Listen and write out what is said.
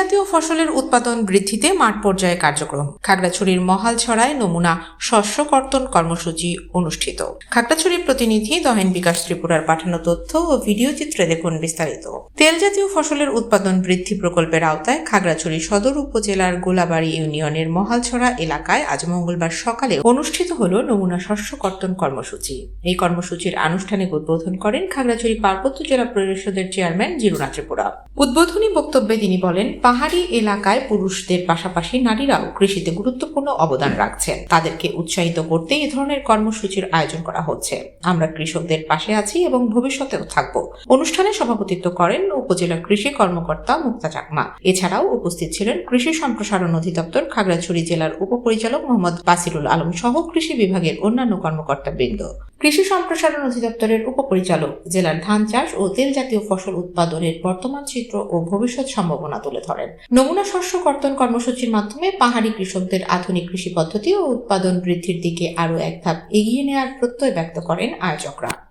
জাতীয় ফসলের উৎপাদন বৃদ্ধিতে মাঠ পর্যায়ে কার্যক্রম। খাগড়াছড়ির মহালছড়ায় নমুনা শস্য কর্তন কর্মসূচি অনুষ্ঠিত। খাগড়াছড়ির প্রতিনিধি দহেন বিকাশ ত্রিপুরার পাঠানো তথ্য ও ভিডিও চিত্রে দেখুন বিস্তারিত। তেল জাতীয় ফসলের উৎপাদন বৃদ্ধি প্রকল্পের আওতায় খাগড়াছড়ি সদর উপজেলার গোলাবাড়ি ইউনিয়নের মহালছড়া এলাকায় আজ মঙ্গলবার সকালে অনুষ্ঠিত হল নমুনা শস্য কর্তন কর্মসূচি। এই কর্মসূচির আনুষ্ঠানিক উদ্বোধন করেন খাগড়াছড়ি পার্বত্য জেলা পরিষদের চেয়ারম্যান জিরুনা ত্রিপুরা। উদ্বোধনী বক্তব্যে তিনি বলেন পাহাড়ি এলাকায় পুরুষদের পাশাপাশি নারীরাও কৃষিতে গুরুত্বপূর্ণ অবদান রাখছেন। তাদেরকে উৎসাহিত করতে এ ধরনের কর্মসূচির আয়োজন করা হচ্ছে। আমরা কৃষকদের পাশে আছি এবং ভবিষ্যতেও থাকব। অনুষ্ঠানে সভাপতিত্ব করেন উপজেলা কৃষি কর্মকর্তা মুক্তা চাকমা। এছাড়াও উপস্থিত ছিলেন কৃষি সম্প্রসারণ অধিদপ্তর, খাগড়াছড়ি জেলার উপপরিচালক মোহাম্মদ বাসিরুল আলম সহ কৃষি বিভাগের অন্যান্য কর্মকর্তা বৃন্দ কৃষি সম্প্রসারণ অধিদপ্তরের উপপরিচালক জেলার ধান চাষ ও তেল জাতীয় ফসল উৎপাদনের বর্তমান চিত্র ও ভবিষ্যৎ সম্ভাবনা তুলে ধরেন। নমুনা শস্য কর্তন কর্মসূচির মাধ্যমে পাহাড়ি কৃষকদের আধুনিক কৃষি পদ্ধতি ও উৎপাদন বৃদ্ধির দিকে আরও এক ধাপ এগিয়ে নেওয়ার প্রত্যয় ব্যক্ত করেন আয়োজকরা।